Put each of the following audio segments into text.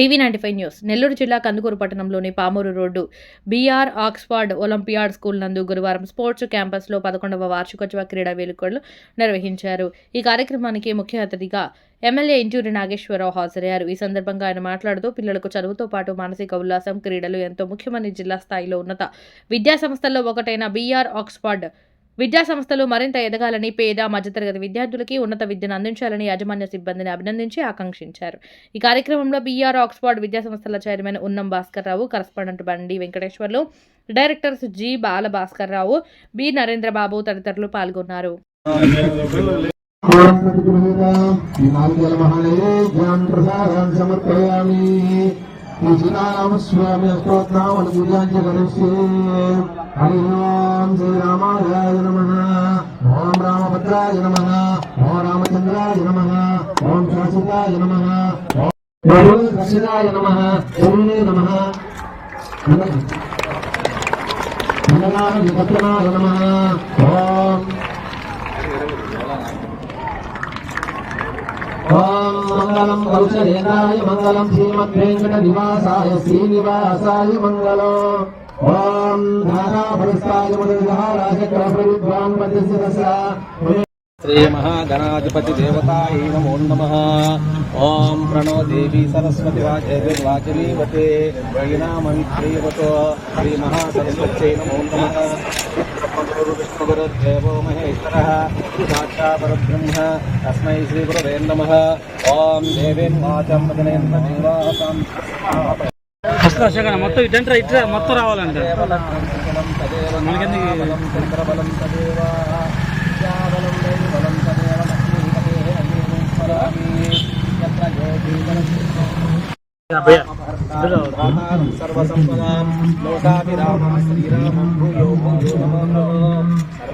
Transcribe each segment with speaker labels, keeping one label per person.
Speaker 1: TV ninety five news. Nellore జిల్లా కందుకూరు పట్టణంలోని Pamur road BR Oxford Olympiad school నందు గురువారం స్పోర్ట్స్ క్యాంపస్లో పదకొండవ వార్షికోత్సవ క్రీడా వేడుకలు నిర్వహించారు. ఈ కార్యక్రమానికి ముఖ్య అతిథిగా ఎమ్మెల్యే ఇంటూరి నాగేశ్వరరావు హాజరయ్యారు. ఈ సందర్భంగా ఆయన మాట్లాడుతూ పిల్లలకు చదువుతో పాటు మానసిక ఉల్లాసం క్రీడలు ఎంతో ముఖ్యమని జిల్లా స్థాయిలో ఉన్నత విద్యా సంస్థల్లో ఒకటైన బీఆర్ ఆక్స్ఫర్డ్ విద్యాసంస్థలు మరింత ఎదగాలని పేద మధ్యతరగతి విద్యార్థులకి ఉన్నత విద్యను అందించాలని యాజమాన్య సిబ్బందిని అభినందించి ఆకాంక్షించారు. ఈ కార్యక్రమంలో బీఆర్ ఆక్స్ఫర్డ్ విద్యా సంస్థల చైర్మన్ ఉన్నం Bhaskar Rao correspondent Bandi Venkateswarlu directors G Bala Bhaskar Rao B Narendrababu తదితరులు పాల్గొన్నారు.
Speaker 2: స్వామి శ్రీరామాయ రామచంద్రాయ నమ. ఓ రామచంద్రాయ నమ. ఓం శాశ్వతాయ నమ. ఓం రక్షితాయ నమ. సూర్యే నమ. మంగళాన విపత్నాయ నమ. ఓం. ఓం మంగళం కౌశలేంద్రాయ మంగళం శ్రీమద్వేంకట నివాసాయ శ్రీనివాసాయ మంగళం.
Speaker 3: శ్రీ మహాగణాధిపతి దేవతాయ నమో నమ ఓం ప్రణో దేవి సరస్వతి వాచనీవతే వైనామంత్రీవతో శ్రీ మహాసరస్వత్యై నమో నమ గురు విష్ణుగురుదేవో మహేశ్వర సాక్షా పరబ్రహ్మ తస్మై శ్రీ గురవే నమ ఓం దేవేన్ వాచం వదనేన్ దేవాహతాం
Speaker 4: ఫస్ట్ మొత్తం ఇటంటే ఇట్లా మొత్తం రావాలంటే మనకెందుకు?
Speaker 3: సర్వసంపదాం లోకాభిరామం శ్రీరామం భూయో భూయో నమో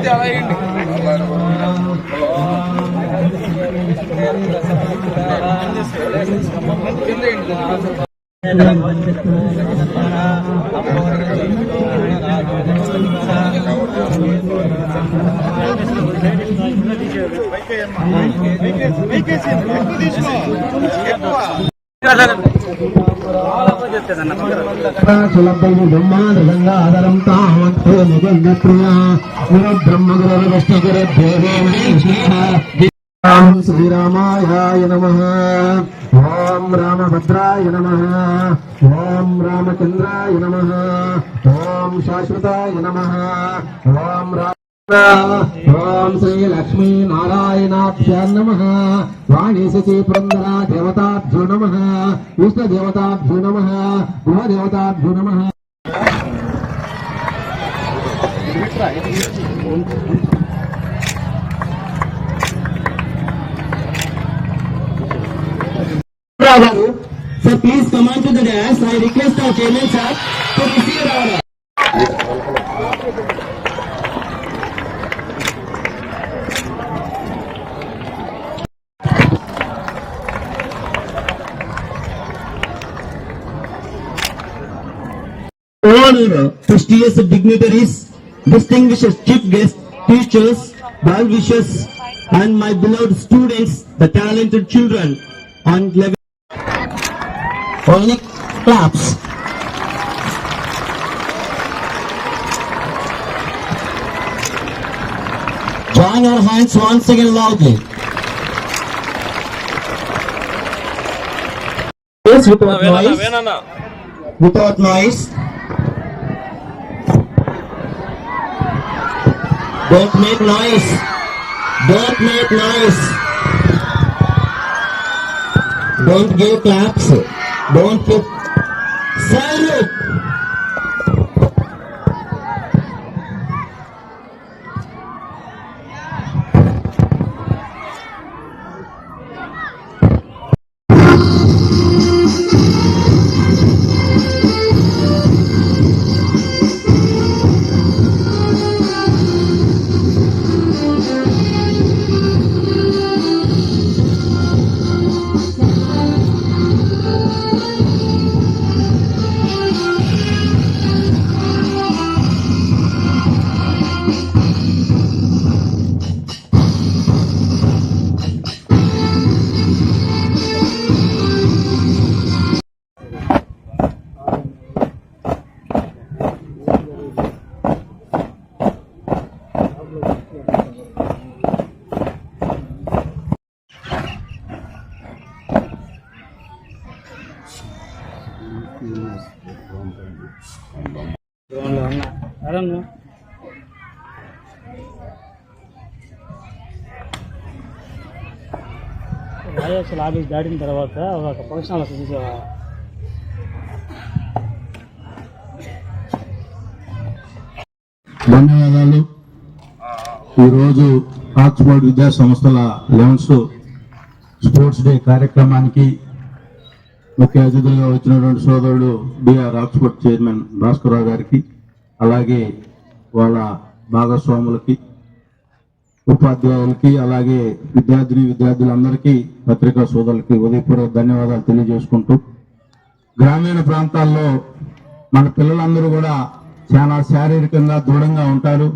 Speaker 3: దేవీ లక్ష్మీ
Speaker 2: దక్షిణాయ పుష్యమాసే పవిత్ర బృహస్పతివాసర అష్టమ్యాం పాటే నక్షత్ర సభోషాయాం అనాదక్షిణామ గోత్ర సులభైన బ్రహ్మాదరంగాదరం తామంతో నిగంగ ప్రియా శ్రీరామాయ నమ. ఓం రామభద్రాయ నమ. ఓం రామచంద్రాయ నమ. ఓం శాశ్వతాయ నమ. ఓం రామ ఓం శ్రీ లక్ష్మీనారాయణాభ్య నమ. वाणीशि पुरंदरा देवताभ्यो नम विष्णुदेवताभ्यो नम गुहदेवताभ्यो
Speaker 5: नम Sir, please come on to the dais. I request our chairman, sir, to receive our. All prestigious dignitaries, distinguished chief guests, teachers, well wishers, and my beloved students, the talented children on level. Only claps. Join your hands once again loudly. Yes, without noise. Without noise. Don't make noise. Don't make noise. Don't give claps. Don't give salute.
Speaker 4: ISL office దాటిన తర్వాత ఒక function hall చూసావా?
Speaker 6: ధన్యవాదాలు ఈరోజు Oxford విద్యా సంస్థల elevens sports day కార్యక్రమానికి ముఖ్య అతిథులుగా వచ్చినటువంటి సోదరుడు బిఆర్ ఆక్స్ఫర్డ్ చైర్మన్ భాస్కరరావు గారికి అలాగే వాళ్ళ భాగస్వాములకి ఉపాధ్యాయులకి అలాగే విద్యార్థిని విద్యార్థులందరికీ పత్రికా సోదరులకి ఉదయపూర్వక ధన్యవాదాలు తెలియజేసుకుంటూ గ్రామీణ ప్రాంతాల్లో మన పిల్లలందరూ కూడా చాలా శారీరకంగా దృఢంగా ఉంటారు.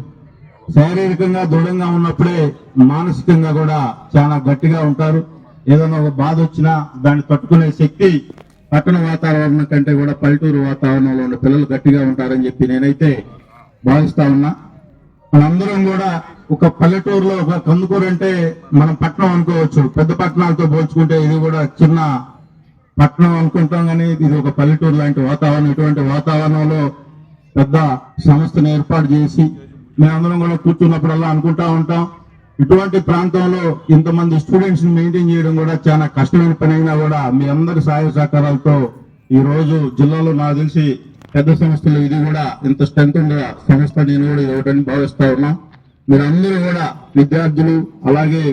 Speaker 6: శారీరకంగా దృఢంగా ఉన్నప్పుడే మానసికంగా కూడా చాలా గట్టిగా ఉంటారు. ఏదైనా ఒక బాధ వచ్చినా దాన్ని తట్టుకునే శక్తి పట్టణ వాతావరణం కంటే కూడా పల్లెటూరు వాతావరణంలో ఉన్న పిల్లలు గట్టిగా ఉంటారని చెప్పి నేనైతే భావిస్తా ఉన్నా. మనందరం కూడా ఒక పల్లెటూరులో ఒక కందుకూరు అంటే మనం పట్టణం అనుకోవచ్చు. పెద్ద పట్టణాలతో పోల్చుకుంటే ఇది కూడా చిన్న పట్టణం అనుకుంటాం కానీ ఇది ఒక పల్లెటూరు లాంటి వాతావరణం. ఇటువంటి వాతావరణంలో పెద్ద సంస్థను ఏర్పాటు చేసి మేమందరం కూడా కూర్చున్నప్పుడల్లా అనుకుంటా ఉంటాం. ఇటువంటి ప్రాంతంలో ఇంతమంది స్టూడెంట్స్ని మెయింటైన్ చేయడం కూడా చాలా కష్టమైన పని అయినా కూడా మీ అందరి సహాయ సహకారాలతో ఈ రోజు జిల్లాలో నాకు తెలిసి పెద్ద సంస్థలు ఇది కూడా ఇంత స్ట్రెంత్ ఉన్న సంస్థ. నేను కూడా ఇది భావిస్తా ఉన్నాం. మీరందరూ కూడా విద్యార్థులు అలాగే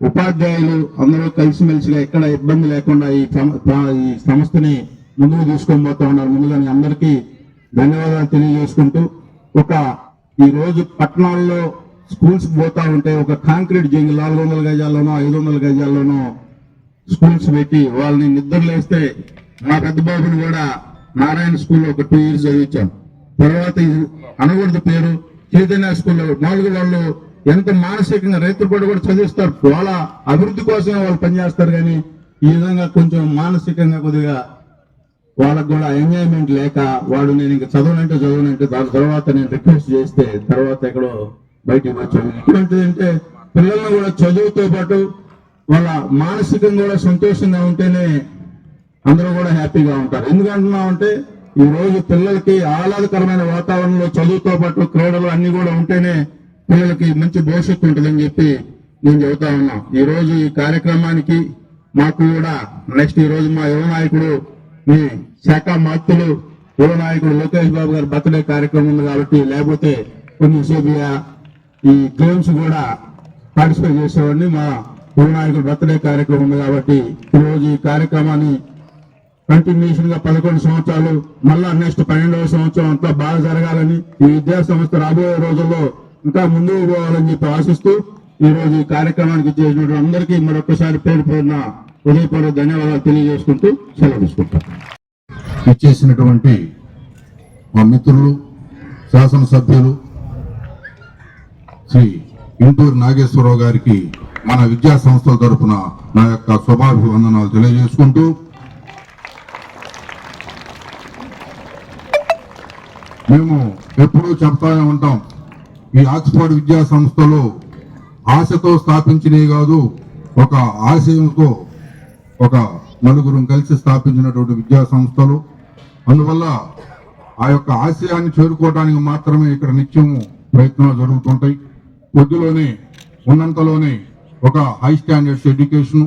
Speaker 6: ఉపాధ్యాయులు అందరూ కలిసిమెలిసిగా ఎక్కడ ఇబ్బంది లేకుండా ఈ సం- ఈ సంస్థని ముందుకు తీసుకొని పోతా ఉన్నారు. ముందుగా అందరికీ ధన్యవాదాలు తెలియజేసుకుంటూ ఒక ఈ రోజు పట్టణాల్లో స్కూల్స్ పోతా ఉంటే ఒక కాంక్రీట్ జంగి నాలుగు వందల గజాల్లోనో ఐదు వందల గజాల్లోనో స్కూల్స్ పెట్టి వాళ్ళని నిద్రలేస్తే మా పెద్ద బాబుని కూడా నారాయణ స్కూల్లో ఒక టూ ఇయర్స్ చదివించాం. తర్వాత ఇది అనకూడదు పేరు చైతన్య స్కూల్లో మామూలుగా వాళ్ళు ఎంత మానసికంగా రైతులు కూడా కూడా చదివిస్తారు. వాళ్ళ అభివృద్ధి కోసమే వాళ్ళు పనిచేస్తారు కానీ ఈ విధంగా కొంచెం మానసికంగా కొద్దిగా వాళ్ళకు కూడా ఎంజాయ్మెంట్ లేక వాడు నేను ఇంకా చదవనంటే చదవనంటే దాని తర్వాత నేను రిక్వెస్ట్ చేస్తే తర్వాత ఎక్కడో బయటికి వచ్చాను. ఇటువంటిది అంటే పిల్లల్ని కూడా చదువుతో పాటు వాళ్ళ మానసికంగా కూడా సంతోషంగా ఉంటేనే అందరూ కూడా హ్యాపీగా ఉంటారు. ఎందుకంటున్నామంటే ఈ రోజు పిల్లలకి ఆహ్లాదకరమైన వాతావరణంలో చదువుతో పాటు క్రీడలు అన్ని కూడా ఉంటేనే పిల్లలకి మంచి భవిష్యత్తు ఉంటుందని చెప్పి నేను చెబుతా ఉన్నా. ఈ రోజు ఈ కార్యక్రమానికి మాకు కూడా నెక్స్ట్ ఈ రోజు మా యువ నాయకుడు మీ శాఖ మాత్రులు యువ నాయకుడు లోకేష్ బాబు గారి బర్త్డే కార్యక్రమం ఉంది కాబట్టి లేకపోతే కొన్ని సేపు ఈ గేమ్స్ కూడా పార్టిసిపేట్ చేసేవాడిని. మా యువ నాయకుడు బర్త్డే కార్యక్రమం ఉంది కాబట్టి ఈ రోజు ఈ కార్యక్రమాన్ని కంటిన్యూషన్గా పదకొండు సంవత్సరాలు మళ్ళా నెక్స్ట్ పన్నెండవ సంవత్సరం అంతా బాగా జరగాలని ఈ విద్యా సంస్థ రాబోయే రోజుల్లో ఇంకా ముందుకు పోవాలని చెప్పి ఆశిస్తూ ఈ రోజు ఈ కార్యక్రమానికి చేసినటువంటి అందరికీ మరొకసారి పేరు పేరున ఉదయపూర్వ ధన్యవాదాలు తెలియజేసుకుంటూ సెలవు తీసుకుంటాం.
Speaker 7: ఇచ్చేసినటువంటి మా మిత్రులు శాసనసభ్యులు శ్రీ ఇంటూరు నాగేశ్వరరావు గారికి మన విద్యా సంస్థల తరపున నా యొక్క శుభాభివందనాలు తెలియజేసుకుంటూ మేము ఎప్పుడూ చెప్తానే ఉంటాం. ఈ ఆక్స్ఫర్డ్ విద్యా సంస్థలు ఆశతో స్థాపించినవి కాదు ఒక ఆశయంతో ఒక నలుగురు కలిసి స్థాపించినటువంటి విద్యా సంస్థలు. అందువల్ల ఆ యొక్క ఆశయాన్ని చేరుకోవడానికి మాత్రమే ఇక్కడ నిత్యము ప్రయత్నాలు జరుగుతుంటాయి. కొద్దిలోనే ఉన్నంతలోనే ఒక హై స్టాండర్డ్స్ ఎడ్యుకేషన్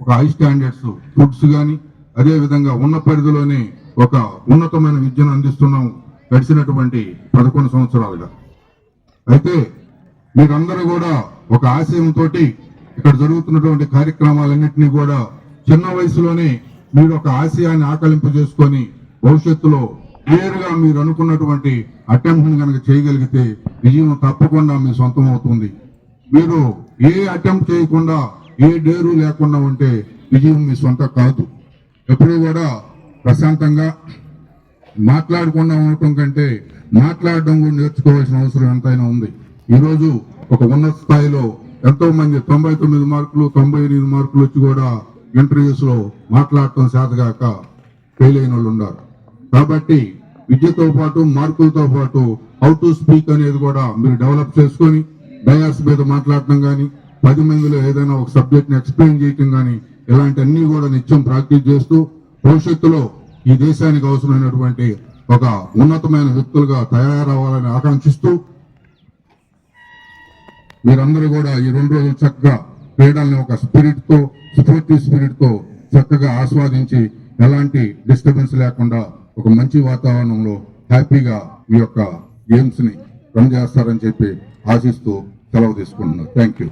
Speaker 7: ఒక హై స్టాండర్డ్స్ ఫుడ్స్ కానీ అదేవిధంగా ఉన్న పరిధిలోనే ఒక ఉన్నతమైన విద్యను అందిస్తున్నాము. గడిచినటువంటి పదకొండు సంవత్సరాలుగా. అయితే మీరందరూ కూడా ఒక ఆశయంతో ఇక్కడ జరుగుతున్నటువంటి కార్యక్రమాలన్నింటినీ కూడా చిన్న వయసులోనే మీరు ఒక ఆశయాన్ని ఆకలింపు చేసుకొని భవిష్యత్తులో క్లియర్గా మీరు అనుకున్నటువంటి అటెంప్ట్ని కనుక చేయగలిగితే విజయం తప్పకుండా మీ సొంతం అవుతుంది. మీరు ఏ అటెంప్ట్ చేయకుండా ఏ డేరు లేకుండా ఉంటే విజయం మీ సొంత కాదు. ఎప్పుడూ కూడా ప్రశాంతంగా మాట్లాడకుండా ఉండటం కంటే మాట్లాడడం కూడా నేర్చుకోవాల్సిన అవసరం ఎంతైనా ఉంది. ఈ రోజు ఒక ఉన్నత స్థాయిలో ఎంతో మంది తొంభై తొమ్మిది మార్కులు తొంభై ఎనిమిది మార్కులు వచ్చి కూడా ఇంటర్వ్యూస్లో మాట్లాడటం చేతగాక ఫెయిల్ అయిన వాళ్ళు ఉన్నారు. కాబట్టి విద్యతో పాటు మార్కులతో పాటు హౌ టు స్పీక్ అనేది కూడా మీరు డెవలప్ చేసుకొని డయాస్ మీద మాట్లాడటం కానీ పది మందిలో ఏదైనా ఒక సబ్జెక్ట్ని ఎక్స్ప్లెయిన్ చేయటం కానీ ఇలాంటి అన్ని కూడా నిత్యం ప్రాక్టీస్ చేస్తూ భవిష్యత్తులో ఈ దేశానికి అవసరమైనటువంటి ఒక ఉన్నతమైన వ్యక్తులుగా తయారవ్వాలని ఆకాంక్షిస్తూ మీరందరూ కూడా ఈ రెండు రోజులు చక్కగా క్రీడల్ని ఒక స్పిరిట్తో స్ఫూర్తి స్పిరిట్తో చక్కగా ఆస్వాదించి ఎలాంటి డిస్టర్బెన్స్ లేకుండా ఒక మంచి వాతావరణంలో హ్యాపీగా ఈ యొక్క గేమ్స్ని రన్ చేస్తారని చెప్పి ఆశిస్తూ సెలవు తీసుకుంటున్నారు థ్యాంక్ యూ